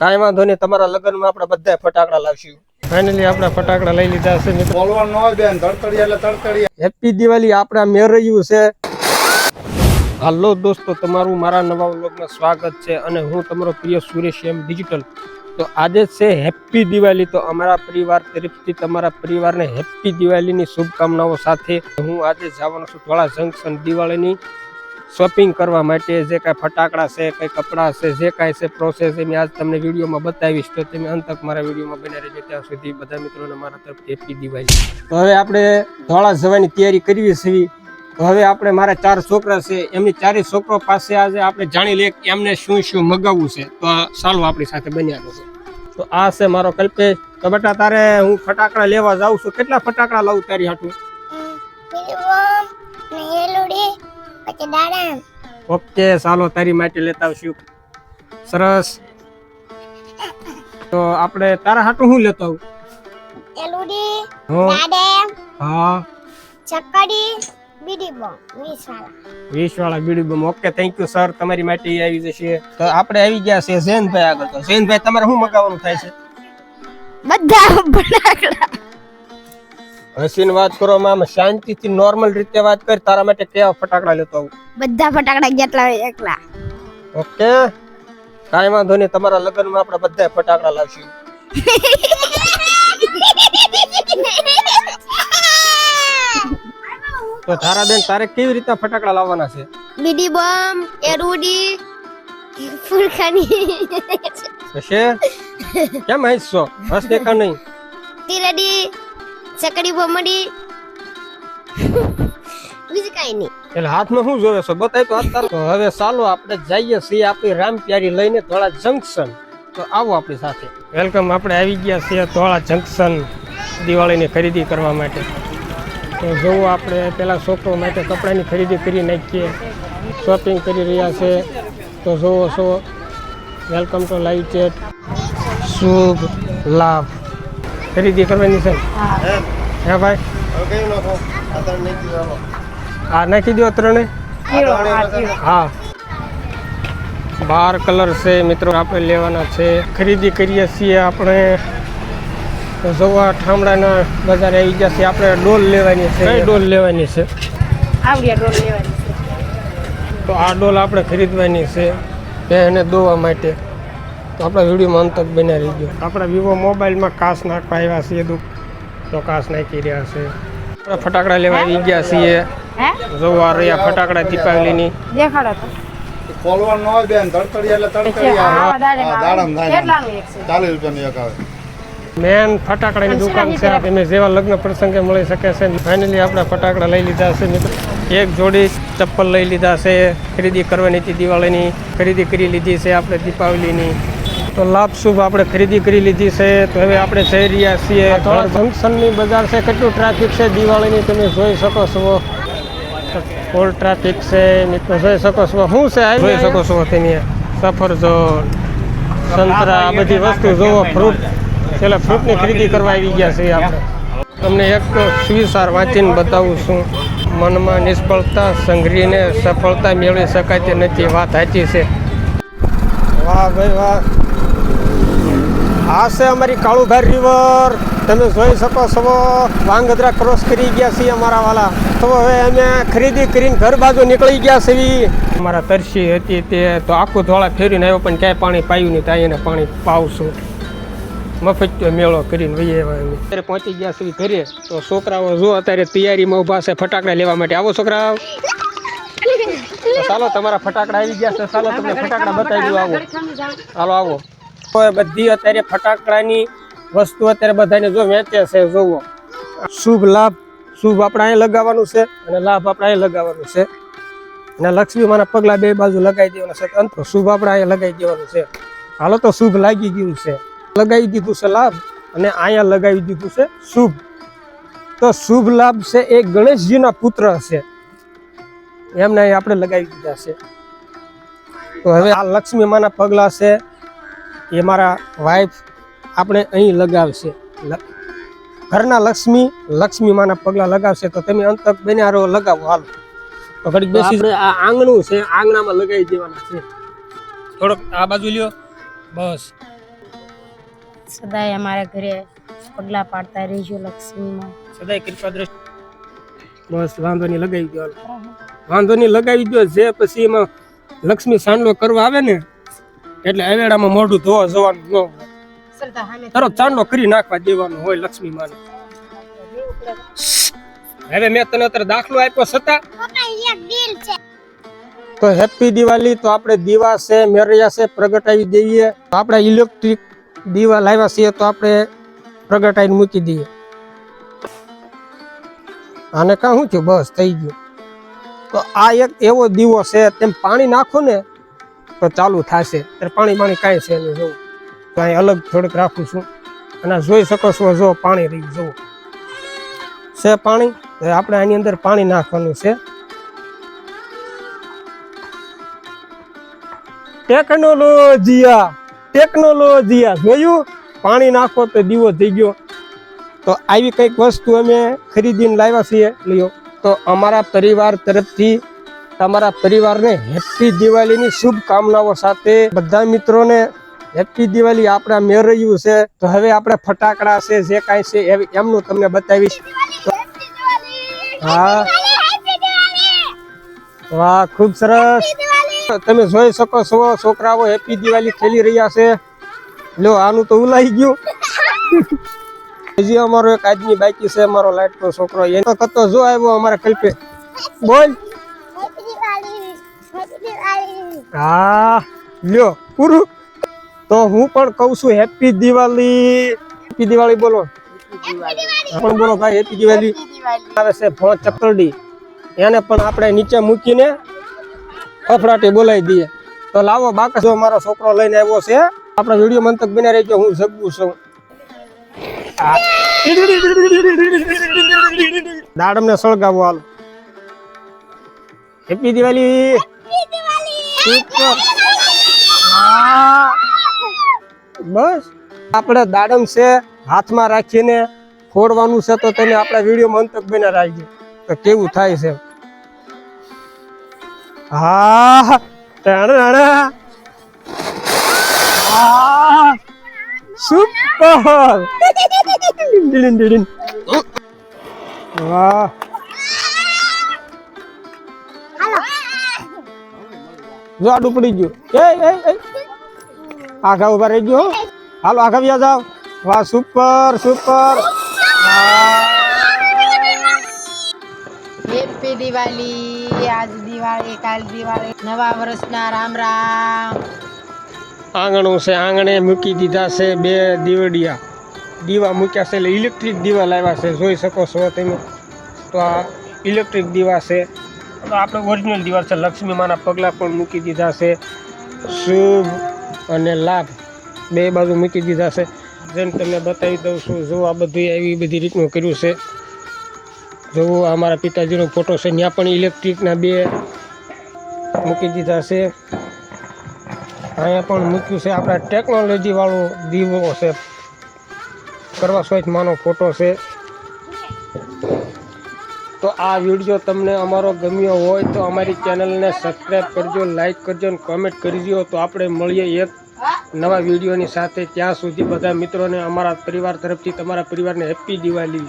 કાંઈ વાંધો નહીં તમારા લગ્નમાં આપણે બધા ફટાકડા લાવશું. ફાઇનલી આપણે ફટાકડા લઈ લીધા છે બોલવાનું ન હોય બેન એટલે તડતડિયા. હેપી દિવાળી આપણા મેરયું છે. હાલો દોસ્તો તમારું મારા નવા વ્લોગમાં સ્વાગત છે અને હું તમારો પ્રિય સુરેશ એમ ડિજિટલ તો આજે છે હેપી દિવાળી તો અમારા પરિવાર તરફથી તમારા પરિવારને હેપી દિવાળીની શુભકામનાઓ સાથે હું આજે જવાનો છું ધોળા જંકશન દિવાળીની. શોપિંગ કરવા માટે જે કાંઈ ફટાકડા છે, કંઈ કપડાં છે, જે કાંઈ છે પ્રોસેસ એ મેં આજ તમને વિડીયોમાં બતાવીશ, તો તમે અંત તક મારા વિડીયોમાં બને રહેજો. ત્યાં સુધી બધા મિત્રોને મારા તરફથી હેપી દિવાળી. તો હવે આપણે ધોળા જવાની તૈયારી કરવી છે. તો હવે આપણે મારા ચાર છોકરા છે, એમની ચારે છોકરો પાસે આજે આપણે જાણી લઈએ કે એમને શું શું મગાવવું છે. તો ચાલો આપણી સાથે બન્યા રહો. તો આ છે મારો કલ્પેશ. તો બેટા તારે હું ફટાકડા લેવા જાઉં છું. કેટલા ફટાકડા લાવું તારી હાટું? દાડમ ઓકે ચાલો તારી માટે લેતા આવશું. સરસ. તો આપણે તારા હાટું શું લેતા આવું? એલુડી હું. દાડમ હા. ચકડી બીડી બોમ વીસ વાળા વીસ વાળા બીડી બમ. ઓકે થેન્ક યુ સર તમારી માટે આવી જશે. તો આપણે આવી ગયા છે જૈનભાઈ આગળ તો. જૈનભાઈ તમારે શું મગાવવાનું થાય છે? બધા હસીને વાત કરો માં શાંતિથી નોર્મલ રીતે વાત કરી તારા માટે કેવા ફટાકડા લેતો આવું? બધા ફટાકડા જેટલા હોય એકલા ઓકે? કાંઈ વાંધો નહીં તમારા લગ્નમાં આપણે બધા ફટાકડા લાવશું. તો તારા બેન તારે કેવી રીતે ફટાકડા લાવવાના છે? બીડી બોમ એરુડી ફૂલખાની. હશે કેમ હસશો? હસ દેખા નહીં? તીરડી ચકડી બમડી બીજું કઈ નહીં. એટલે હાથમાં શું જોવે છો? બતાય તો હાથ તારો હવે ચાલો આપણે જઈએ છીએ આપણી રામ પ્યારી લઈને ધોળા જંકશન તો આવો આપણી સાથે. વેલકમ આપણે આવી ગયા છીએ ધોળા જંકશન દિવાળીની ખરીદી કરવા માટે. તો જોવો આપણે પેલા છોકરો માટે કપડાની ખરીદી કરી નાખીએ. શોપિંગ કરી રહ્યા છે. તો જોવો છો welcome to live chat Shubh Labh. ખરીદી કરવાની છે? હે ભાઈ? આ નાખી દો ત્રણે? હા. બાર કલર છે મિત્રો આપણે લેવાના છે. ખરીદી કરીએ છીએ આપણે. તો જોવા ઠામડાના બજાર આવી ગયા છે આપણે ડોલ લેવાની છે. કઈ ડોલ લેવાની છે? આવડિયા ડોલ લેવાની છે. તો આ ડોલ આપણે ખરીદવાની છે બેને દોવા માટે. તો આપણા વિડીયોમાં અંતક બનાવી રહી ગયો આપણા વિવો મોબાઈલમાં કાસ નાખવા આવ્યા છીએ દુઃખ. તો કાચ નાખી રહ્યા છે. આપણે ફટાકડા લેવા આવી ગયા છીએ. જોવા રહ્યા ફટાકડા દીપાવલીની. દેખાડો તો. બોલવાનું ન હોય બેન તડતડિયા એટલે તડતડિયા. દાડમ દાડમ આવે. થાય કેટલાનું એક ચાલીસ રૂપિયાનું એક આવે. મેન ફટાકડાની દુકાન છે તમે જેવા લગ્ન પ્રસંગે મળી શકે છે. ફાઇનલી આપણે ફટાકડા લઈ લીધા છે મિત્રો. એક જોડી ચપ્પલ લઈ લીધા છે ખરીદી કરવાની હતી દિવાળીની. ખરીદી કરી લીધી છે આપણે દીપાવલીની. તો લાભ શુભ આપણે ખરીદી કરી લીધી છે? તો હવે આપણે જઈ રહ્યા છીએ. જંકશનની બજાર છે. કેટલું ટ્રાફિક છે દિવાળીની તમે જોઈ શકો છો. ફૂલ ટ્રાફિક છે. મિત્રો જોઈ શકો છો. શું છે આ જોઈ શકો છો તેની સફરજન સંતરા આ બધી વસ્તુ જોવો. ફ્રૂટ એટલે ફ્રૂટની ખરીદી કરવા આવી ગયા છીએ આપણે. તમને એક સુવિચાર વાંચીને બતાવું છું. મનમાં નિષ્ફળતા સંઘરીને સફળતા મેળવી શકાય તે નથી. વાત સાચી છે. વાહ ભાઈ વાહ. આ છે અમારી કાળુભાર રિવર તમે જોઈ શકો છો વાંગદરા ક્રોસ કરી ગયા છીએ અમારા વાલા. તો હવે અમે ખરીદી કરીને ઘર બાજુ નીકળી ગયા છીએ. અમારા તરસી હતી તે, તો આખું ધોળા ફેરીને આવ્યો, પણ ક્યાંય પાણી પાયું નહીં, ત્યાં એને પાણી પાવશું. મફત મેળો કરીને વહી આવ્યા અત્યારે પહોંચી ગયા છીએ ઘરે. તો છોકરાઓ જો અત્યારે તૈયારીમાં ઊભા છે ફટાકડા લેવા માટે. આવો છોકરાઓ. ચાલો, તમારા ફટાકડા આવી ગયા છે. ચાલો, તમને ફટાકડા બતાવી દઉં, આવો. ચાલો આવો. બધી અત્યારે ફટાકડાની વસ્તુ અત્યારે બધાને જો વેચે છે, જોવો. શુભ લાભ, શુભ આપણે અહીંયા લગાવવાનું છે અને લાભ આપણે અહીંયા લગાવવાનું છે. અને લક્ષ્મી માના પગલાં બે બાજુ લગાવી દેવાના છે અંત શુભ આપણે અહીંયા લગાવી દેવાનું છે. હાલો તો શુભ લાગી ગયું છે. લગાવી દીધું છે લાભ અને અહીંયા લગાવી દીધું છે શુભ. તો શુભ લાભ છે એ ગણેશજીના પુત્ર છે. એમને અહીં આપણે લગાવી દીધા છે. તો હવે આ લક્ષ્મી માના પગલાં છે. એ મારા વાઈફ આપણે અહીં લગાવશે. ઘરના લક્ષ્મી લક્ષ્મી માના પગલા લગાવશે તો તમે અંતક બન્યા રહો લગાવો હાલો. તો ઘડીક બેસી આ આંગણું છે આંગણામાં લગાવી દેવાના છે. થોડોક આ બાજુ લ્યો. બસ. સદાય અમારા ઘરે પગલા પાડતા રહેજો લક્ષ્મીમાં. સદાય કૃપા દ્રષ્ટિ. બસ વાંધો નહીં લગાવી દો વાંધો નહીં લગાવી દો જે પછી એમાં લક્ષ્મી સાંડલો કરવા આવે ને એટલે અવેડામાં મોઢું ધોવા જવાનું ન તરત ચાંદલો કરી નાખવા દેવાનો હોય લક્ષ્મી માને. હવે મેં તને અત્યારે દાખલો આપ્યો છતાં. તો હેપી દિવાળી તો આપણે દીવા છે મેરિયા છે પ્રગટાવી દઈએ. તો આપણે ઇલેક્ટ્રિક દીવા લાવ્યા છીએ તો આપણે પ્રગટાવીને મૂકી દઈએ. આને કાં શું થયું? બસ થઈ ગયું. તો આ એક એવો દીવો છે તેમ પાણી નાખો ને તો ચાલુ થશે. ત્યારે પાણી પાણી કાંઈ છે નહીં, જોવું. તો અહીં અલગ થોડુંક રાખું છું. અને જોઈ શકો છો, જો પાણી રહી જુઓ છે પાણી? આપણે આની અંદર પાણી નાખવાનું છે. ટેકનોલોજીયા ટેકનોલોજીયા. જોયું? પાણી નાખો તો દીવો થઈ ગયો. તો આવી કંઈક વસ્તુ અમે ખરીદીને લાવ્યા છીએ, લ્યો. તો અમારા પરિવાર તરફથી તમારા પરિવારને હેપી દિવાળીની શુભકામનાઓ સાથે બધા મિત્રોને હેપી દિવાળી આપણા મેળવ્યું છે. તો હવે આપણે ફટાકડા છે, જે કાંઈ છે એમનું તમને બતાવીશ. હા. વાહ, ખૂબ સરસ. તમે જોઈ શકો છો, છોકરાઓ હેપી દિવાળી ખેલી રહ્યા છે. લો, આનું તો ઉલાઈ ગયું. હજી અમારો એક આદમી બાકી છે, અમારો લાઈટનો છોકરો. એનો કતો જો આવ્યો અમારા કલ્પે બોલ. હા, લ્યો, પૂરું. તો હું પણ કહું છું હેપી દિવાળી હેપી દિવાળી બોલો. પણ બોલો ભાઈ હેપી દિવાળી આવે છે ફોન ચપરડી એને પણ આપણે નીચે મૂકીને ફફડાટી બોલાવી દઈએ. તો લાવો બાકસ. જો મારો છોકરો લઈને આવ્યો છે, આપણે વીડિયો મંતક બની રહી ગયો હું જગવું છું. દાડમને સળગાવો હાલ. હેપી દિવાળી હા. બસ. આપણે દાડમ છે હાથમાં રાખીને ફોડવાનું છે તો તેને આપણે વીડિયો મંતક બને રાખજો. તો કેવું થાય છે. હા. સુપર વાહ જો આડું પડી ગયું. એ એ એ આખા ઊભા રહી ગયો હાલો આખા વ્યા જાઓ. વાહ સુપર સુપર હેપી દિવાળી આજ દિવાળી કાલ દિવાળી. નવા વર્ષના રામ રામ. આંગણું છે આંગણે મૂકી દીધા છે બે દીવડિયા. દીવા મૂક્યા છે એટલે ઇલેક્ટ્રિક દીવા લાવ્યા છે. જોઈ શકો છો તમે. તો આ ઇલેક્ટ્રિક દીવા છે. આપણે ઓરિજિનલ દીવા છે. લક્ષ્મીમાના પગલાં પણ મૂકી દીધા છે. શુભ અને લાભ બે બાજુ મૂકી દીધા છે. જેમ તમને બતાવી દઉં છું, જો આ બધું એવી બધી રીતનું કર્યું છે. જોવો આ મારા પિતાજીનો ફોટો છે, ત્યાં પણ ઇલેક્ટ્રિકના બે મૂકી દીધા છે. અહીંયા પણ મૂક્યું છે. આપણા ટેકનોલોજીવાળો દીવો છે. કરવા સ્વચ્છ માનો ફોટો છે. આ વીડિયો તમને અમારો ગમ્યો હોય તો અમારી ચેનલને સબસ્ક્રાઈબ કરજો લાઈક કરજો અને કોમેન્ટ કરજો તો આપણે મળીએ એક નવા વિડીયોની સાથે. ત્યાં સુધી બધા મિત્રોને, અમારા પરિવાર તરફથી, તમારા પરિવારને હેપી દિવાળી